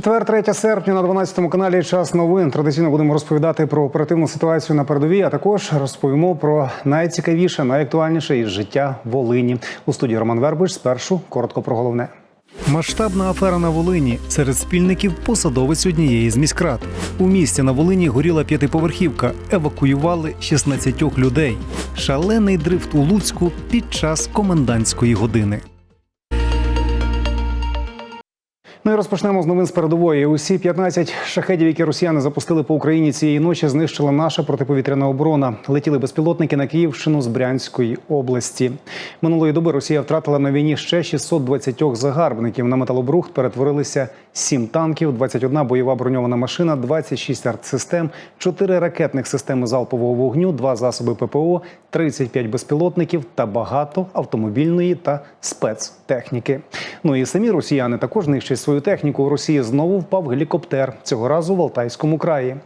Четвер, 3 серпня на 12 каналі Час новин. Традиційно будемо розповідати про оперативну ситуацію на передовій. А також розповімо про найцікавіше, найактуальніше із життя Волині. У студії Роман Вербич. Спершу коротко про головне. Масштабна афера на Волині серед спільників посадовець однієї з міськрад. У місті на Волині горіла п'ятиповерхівка. Евакуювали 16 людей. Шалений дрифт у Луцьку під час комендантської години. Ну і розпочнемо з новин з передової. Усі 15 шахедів, які росіяни запустили по Україні цієї ночі, знищила наша протиповітряна оборона. Летіли безпілотники на Київщину з Брянської області. Минулої доби Росія втратила на війні ще 620 загарбників. На металобрухт перетворилися 7 танків, 21 бойова броньована машина, 26 артсистем, 4 ракетних системи залпового вогню, 2 засоби ППО, 35 безпілотників та багато автомобільної та спецтехніки. Ну і самі росіяни також нищать свою техніку. У Росії знову впав гелікоптер цього разу в Алтайському краї.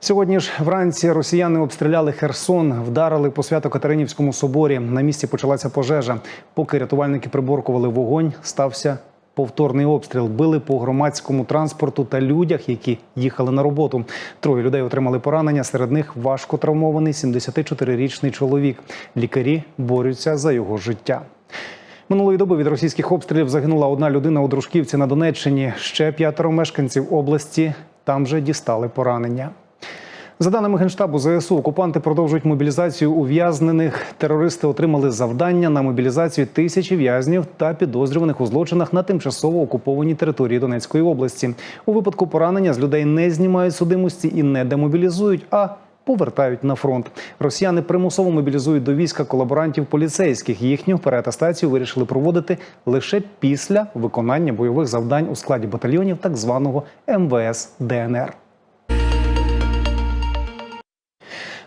Сьогодні ж вранці росіяни обстріляли Херсон, вдарили по Свято-Катеринівському соборі. На місці почалася пожежа. Поки рятувальники приборкували вогонь, стався повторний обстріл. Били по громадському транспорту та людях, які їхали на роботу. Троє людей отримали поранення. Серед них важко травмований 74-річний чоловік. Лікарі борються за його життя. Минулої доби від російських обстрілів загинула одна людина у Дружківці на Донеччині. Ще п'ятеро мешканців області там же дістали поранення. За даними генштабу ЗСУ, окупанти продовжують мобілізацію ув'язнених. Терористи отримали завдання на мобілізацію тисячі в'язнів та підозрюваних у злочинах на тимчасово окупованій території Донецької області. У випадку поранення з людей не знімають судимості і не демобілізують, а повертають на фронт. Росіяни примусово мобілізують до війська колаборантів поліцейських. Їхню переатестацію вирішили проводити лише після виконання бойових завдань у складі батальйонів так званого МВС ДНР.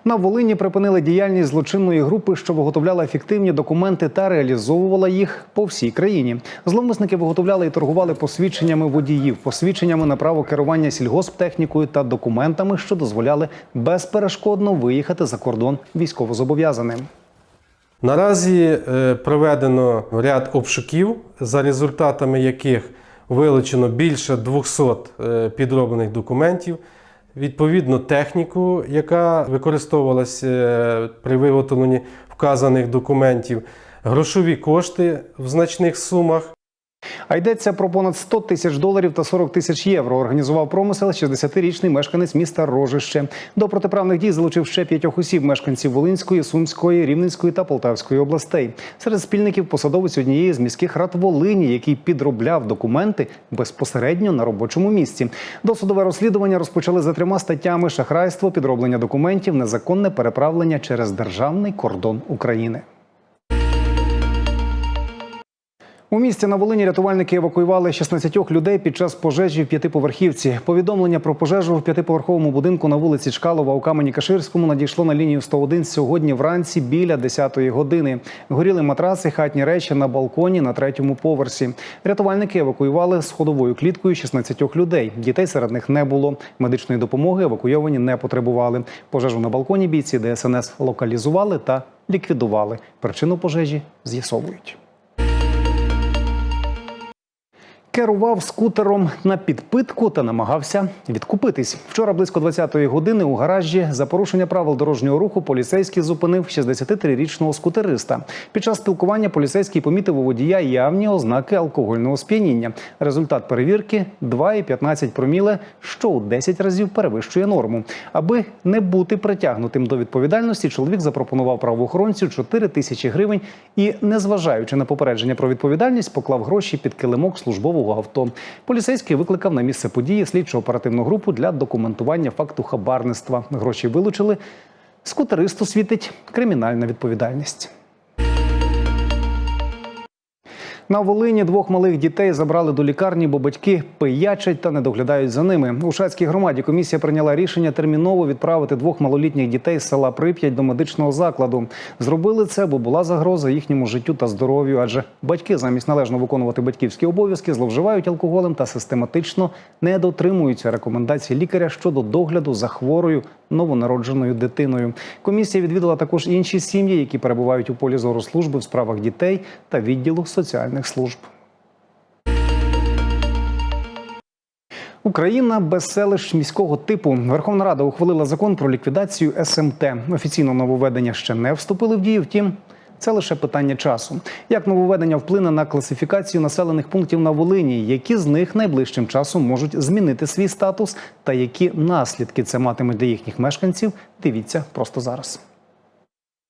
На Волині припинили діяльність злочинної групи, що виготовляла фіктивні документи та реалізовувала їх по всій країні. Зловмисники виготовляли і торгували посвідченнями водіїв, посвідченнями на право керування сільгосптехнікою та документами, що дозволяли безперешкодно виїхати за кордон військовозобов'язаним. Наразі е, проведено ряд обшуків, за результатами яких вилучено більше 200 е, підроблених документів. Відповідно, техніку, яка використовувалася е, при виготовленні вказаних документів, грошові кошти в значних сумах. А йдеться про понад 100 тисяч доларів та 40 тисяч євро. Організував промисел 60-річний мешканець міста Рожище. До протиправних дій залучив ще п'ятьох осіб мешканців Волинської, Сумської, Рівненської та Полтавської областей. Серед спільників посадовець однієї з міських рад Волині, який підробляв документи безпосередньо на робочому місці. Досудове розслідування розпочали за трьома статтями: шахрайство, підроблення документів, незаконне переправлення через державний кордон України. У місті на Волині рятувальники евакуювали 16 людей під час пожежі в п'ятиповерхівці. Повідомлення про пожежу в п'ятиповерховому будинку на вулиці Чкалова у камені Каширському надійшло на лінію 101 сьогодні вранці біля 10-ї години. Горіли матраци, хатні речі на балконі на третьому поверсі. Рятувальники евакуювали з ходовою кліткою 16 людей. Дітей серед них не було. Медичної допомоги евакуйовані не потребували. Пожежу на балконі бійці ДСНС локалізували та ліквідували. Причину пожежі з'ясовують. Керував скутером на підпитку та намагався відкупитись. Вчора близько 20-ї години у гаражі за порушення правил дорожнього руху поліцейський зупинив 63-річного скутериста. Під час спілкування поліцейський помітив у водія явні ознаки алкогольного сп'яніння. Результат перевірки 2,15 проміле, що у 10 разів перевищує норму. Аби не бути притягнутим до відповідальності, чоловік запропонував правоохоронцю 4 тисячі гривень і, незважаючи на попередження про відповідальність, поклав гроші під килимок службового авто. Поліцейський викликав на місце події слідчо оперативну групу для документування факту хабарництва. Гроші вилучили. Скутеристу світить кримінальна відповідальність. На Волині двох малих дітей забрали до лікарні, бо батьки пиячать та не доглядають за ними. У Шацькій громаді комісія прийняла рішення терміново відправити двох малолітніх дітей з села Прип'ять до медичного закладу. Зробили це, бо була загроза їхньому життю та здоров'ю, адже батьки замість належно виконувати батьківські обов'язки зловживають алкоголем та систематично не дотримуються рекомендацій лікаря щодо догляду за хворою новонародженою дитиною. Комісія відвідала також інші сім'ї, які перебувають у полі зору служби в справах дітей та відділу соціальних служб. Україна без селищ міського типу. Верховна Рада ухвалила закон про ліквідацію СМТ. Офіційно нововведення ще не вступили в дію. Втім, це лише питання часу. Як нововведення вплине на класифікацію населених пунктів на Волині? Які з них найближчим часом можуть змінити свій статус, та які наслідки це матиме для їхніх мешканців? Дивіться просто зараз.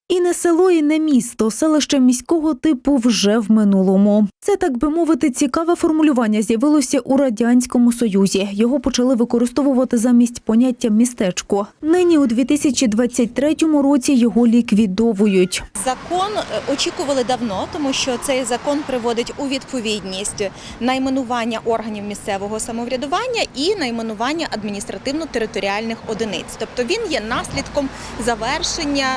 І не село, і не місто. Селище міського типу вже в минулому. Це, так би мовити, цікаве формулювання з'явилося у радянському союзі. Його почали використовувати замість поняття містечко. Нині у 2023 році його ліквідовують. Закон е, очікували давно, тому що цей закон приводить у відповідність найменування органів місцевого самоврядування і найменування адміністративно-територіальних одиниць. Тобто він є наслідком завершення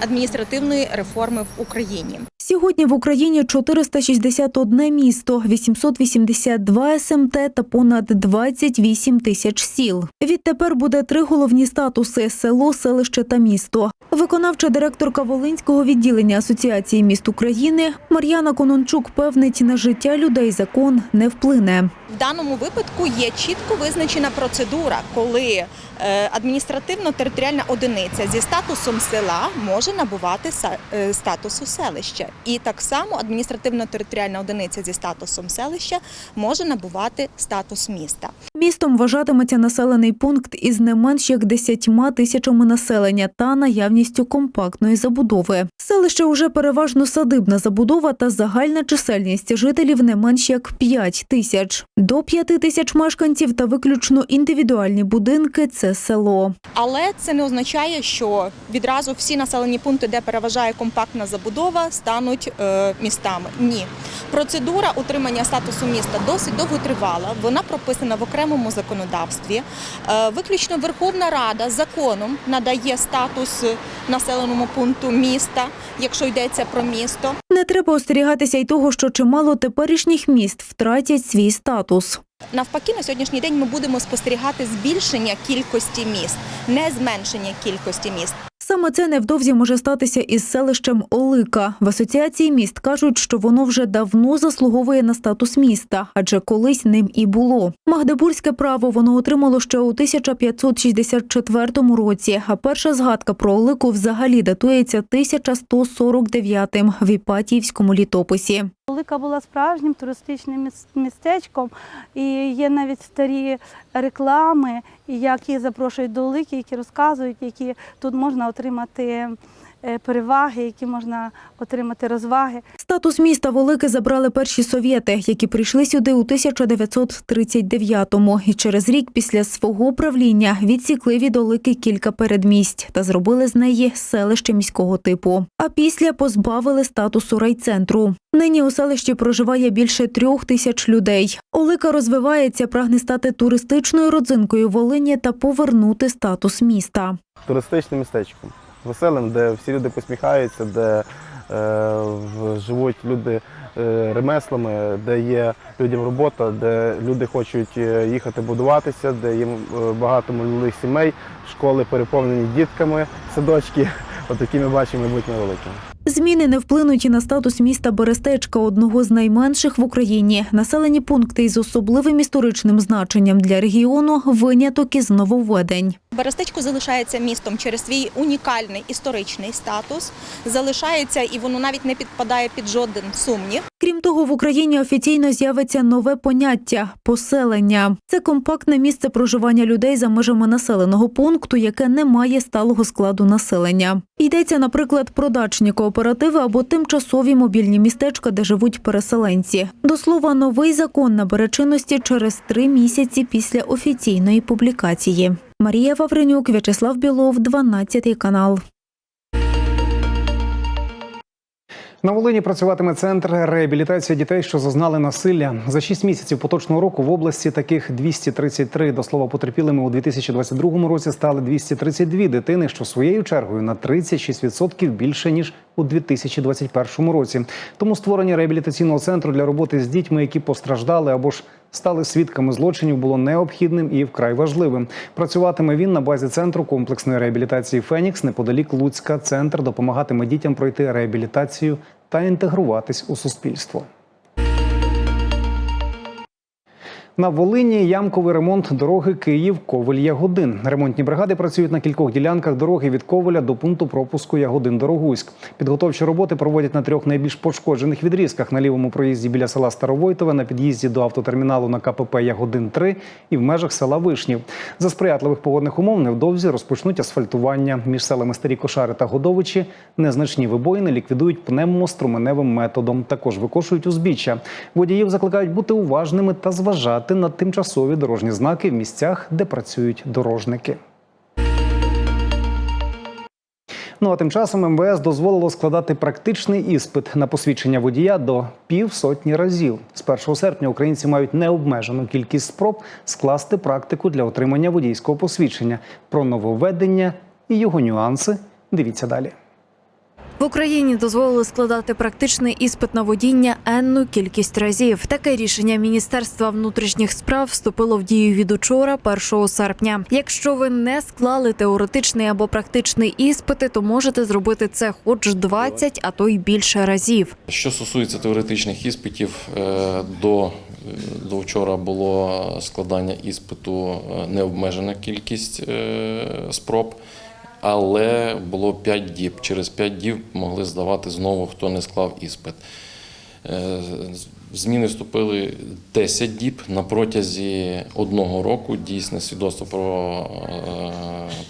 адміністративної реформи в Україні. Сьогодні в Україні 461 місто, 882 СМТ та понад 28 тисяч сіл. Відтепер буде три головні статуси: село, селище та місто. Виконавча директорка Волинського відділення Асоціації міст України Мар'яна Конончук певнить, на життя людей закон не вплине. В даному випадку є чітко визначена процедура, коли е, адміністративно-територіальна одиниця зі статусом села може набувати е, статусу селища. І так само адміністративно-територіальна одиниця зі статусом селища може набувати статус міста. Містом вважатиметься населений пункт із не менш як 10 тисячами населення та наявністю компактної забудови. Селище уже переважно садибна забудова та загальна чисельність жителів не менш як 5 тисяч. До 5 тисяч мешканців та виключно індивідуальні будинки це село. Але це не означає, що відразу всі населені пункти, де переважає компактна забудова, стануть е, містами. Ні. Процедура утримання статусу міста досить довго тривала. Вона прописана в окремому законодавстві. Е, виключно Верховна Рада законом надає статус населеному пункту міста, якщо йдеться про місто. Не треба остерігатися й того, що чимало теперішніх міст втратять свій статус. Навпаки, на сьогоднішній день ми будемо спостерігати збільшення кількості міст, не зменшення кількості міст. Саме це невдовзі може статися із селищем Олика. В асоціації міст кажуть, що воно вже давно заслуговує на статус міста, адже колись ним і було. Магдебурзьке право воно отримало ще у 1564 році. А перша згадка про Олику взагалі датується 1149-м в Іпатіївському літописі. Велика була справжнім туристичним міс- містечком, і є навіть старі реклами, які запрошують до Велики, які розказують, які тут можна отримати переваги, які можна отримати розваги. Статус міста Велике забрали перші совєти, які прийшли сюди у 1939-му і через рік після свого правління відсікли від Олики кілька передмість та зробили з неї селище міського типу. А після позбавили статусу райцентру. Нині у селищі проживає більше трьох тисяч людей. Олика розвивається, прагне стати туристичною родзинкою Волині та повернути статус міста. туристичним містечком, веселим, де всі люди посміхаються, де е, живуть люди е, ремеслами, де є людям робота, де люди хочуть е, їхати будуватися, де є е, багато молодих сімей, школи переповнені дітками, садочки. Отакі ми бачимо мабуть, велике. Зміни не вплинуть і на статус міста Берестечка, одного з найменших в Україні. Населені пункти із особливим історичним значенням для регіону виняток із нововведень. Берестечко залишається містом через свій унікальний історичний статус, залишається і воно навіть не підпадає під жоден сумнів. Крім того, в Україні офіційно з'явиться нове поняття поселення. Це компактне місце проживання людей за межами населеного пункту, яке не має сталого складу населення. Йдеться, наприклад, про дачні кооперативи або тимчасові мобільні містечка, де живуть переселенці. До слова, новий закон набере чинності через три місяці після офіційної публікації. Марія Вавренюк, В'ячеслав Білов, 12 канал. На Волині працюватиме центр реабілітації дітей, що зазнали насилля. За 6 місяців поточного року в області таких 233. До слова, потерпілими у 2022 році стали 232 дитини, що своєю чергою на 36% більше ніж у 2021 році. Тому створення реабілітаційного центру для роботи з дітьми, які постраждали або ж стали свідками злочинів, було необхідним і вкрай важливим. Працюватиме він на базі центру комплексної реабілітації Фенікс неподалік Луцька. Центр допомагатиме дітям пройти реабілітацію та інтегруватись у суспільство. На Волині ямковий ремонт дороги Київ Ковель Ягодин. Ремонтні бригади працюють на кількох ділянках дороги від Ковеля до пункту пропуску Ягодин Дорогуськ. Підготовчі роботи проводять на трьох найбільш пошкоджених відрізках на лівому проїзді біля села Старовойтове, на під'їзді до автотерміналу на КПП Ягодин 3 і в межах села Вишнів. За сприятливих погодних умов невдовзі розпочнуть асфальтування між селами Старі Кошари та Годовичі. Незначні вибоїни ліквідують пневмоструменевим методом. Також викошують узбіччя. Водіїв закликають бути уважними та зважати на тимчасові дорожні знаки в місцях, де працюють дорожники. Ну а тим часом МВС дозволило складати практичний іспит на посвідчення водія до півсотні разів. З 1 серпня українці мають необмежену кількість спроб скласти практику для отримання водійського посвідчення. Про нововведення і його нюанси дивіться далі. В Україні дозволили складати практичний іспит на водіння енну кількість разів. Таке рішення Міністерства внутрішніх справ вступило в дію від учора, 1 серпня. Якщо ви не склали теоретичний або практичний іспити, то можете зробити це хоч 20, а то й більше разів. Що стосується теоретичних іспитів, е, до, до вчора було складання іспиту е, необмежена кількість е, спроб, але було 5 діб. Через 5 діб могли здавати знову, хто не склав іспит. Е, Зміни вступили 10 діб на протязі одного року. Дійсне свідоцтво про е,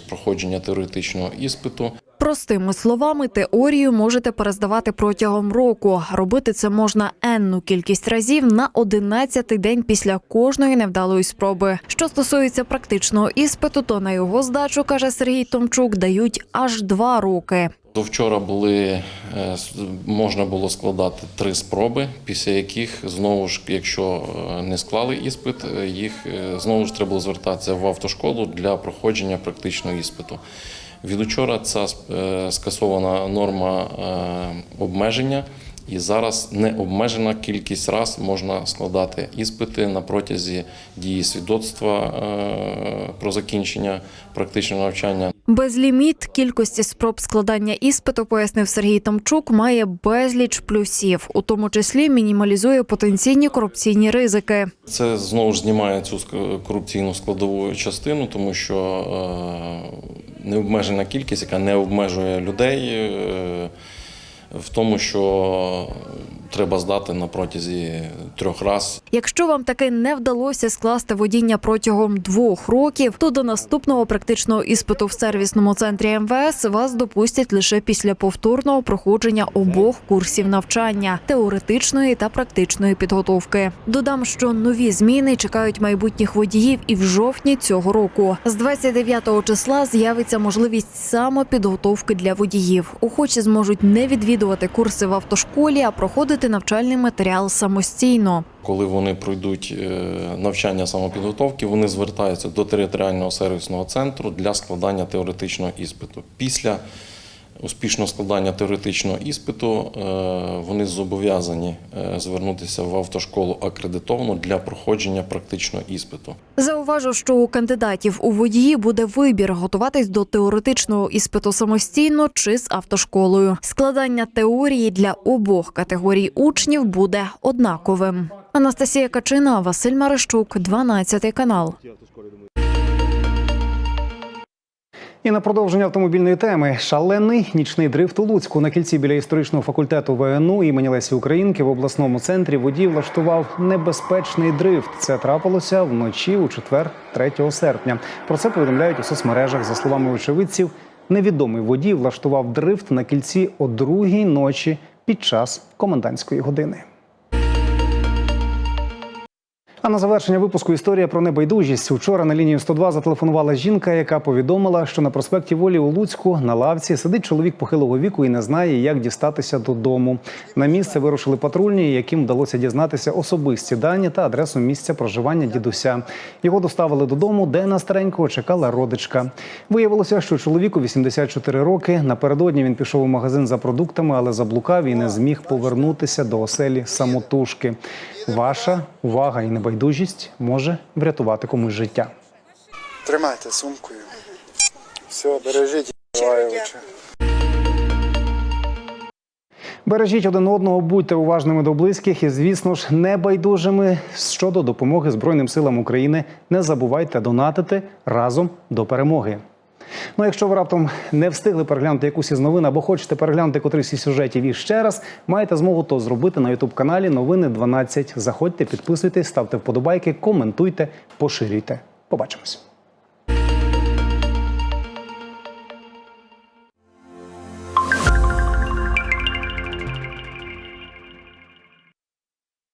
проходження теоретичного іспиту. Простими словами, теорію можете перездавати протягом року. Робити це можна енну кількість разів на 11-й день після кожної невдалої спроби. Що стосується практичного іспиту, то на його здачу каже Сергій Томчук, дають аж два роки. До вчора були е, можна було складати три спроби, після яких знову ж, якщо е, не склали іспит, е, їх знову ж треба було звертатися в автошколу для проходження практичного іспиту. Від учора ця е, скасована норма е, обмеження, і зараз необмежена кількість раз можна складати іспити на протязі дії свідоцтва е, про закінчення практичного навчання. Безліміт кількості спроб складання іспиту, пояснив Сергій Томчук, має безліч плюсів, у тому числі мінімалізує потенційні корупційні ризики. Це знову ж знімає цю корупційну складову частину, тому що необмежена кількість, яка не обмежує людей е, в тому, що треба здати на протязі трьох разів. Якщо вам таки не вдалося скласти водіння протягом двох років, то до наступного практичного іспиту в сервісному центрі МВС вас допустять лише після повторного проходження обох курсів навчання теоретичної та практичної підготовки. Додам, що нові зміни чекають майбутніх водіїв і в жовтні цього року. З 29 числа з'явиться можливість самопідготовки для водіїв. Охочі зможуть не відвідувати курси в автошколі, а проходити навчальний матеріал самостійно. Коли вони пройдуть е, навчання самопідготовки, вони звертаються до територіального сервісного центру для складання теоретичного іспиту. Після успішного складання теоретичного іспиту е, вони зобов'язані е, звернутися в автошколу акредитовану для проходження практичного іспиту. Зауважу, що у кандидатів у водії буде вибір готуватись до теоретичного іспиту самостійно чи з автошколою. Складання теорії для обох категорій учнів буде однаковим. Анастасія Качина, Василь Марищук, 12 канал. І на продовження автомобільної теми шалений нічний дрифт у Луцьку на кільці біля історичного факультету ВНУ імені Лесі Українки в обласному центрі водій влаштував небезпечний дрифт. Це трапилося вночі у четвер, 3 серпня. Про це повідомляють у соцмережах. За словами очевидців, невідомий водій влаштував дрифт на кільці о другій ночі під час комендантської години. А на завершення випуску історія про небайдужість. Учора на лінію 102 зателефонувала жінка, яка повідомила, що на проспекті Волі у Луцьку на лавці сидить чоловік похилого віку і не знає, як дістатися додому. На місце вирушили патрульні, яким вдалося дізнатися особисті дані та адресу місця проживання дідуся. Його доставили додому, де на старенького чекала родичка. Виявилося, що чоловіку 84 роки. Напередодні він пішов у магазин за продуктами, але заблукав і не зміг повернутися до оселі самотужки. Ваша увага і небайдужість може врятувати комусь життя. Тримайте сумкою. Все, бережіть. Бережіть один одного, будьте уважними до близьких і, звісно ж, небайдужими щодо допомоги Збройним силам України. Не забувайте донатити разом до перемоги. Ну, якщо ви раптом не встигли переглянути якусь із новин або хочете переглянути котрийсь із сюжетів іще раз, маєте змогу то зробити на ютуб каналі Новини 12. Заходьте, підписуйтесь, ставте вподобайки, коментуйте, поширюйте. Побачимось.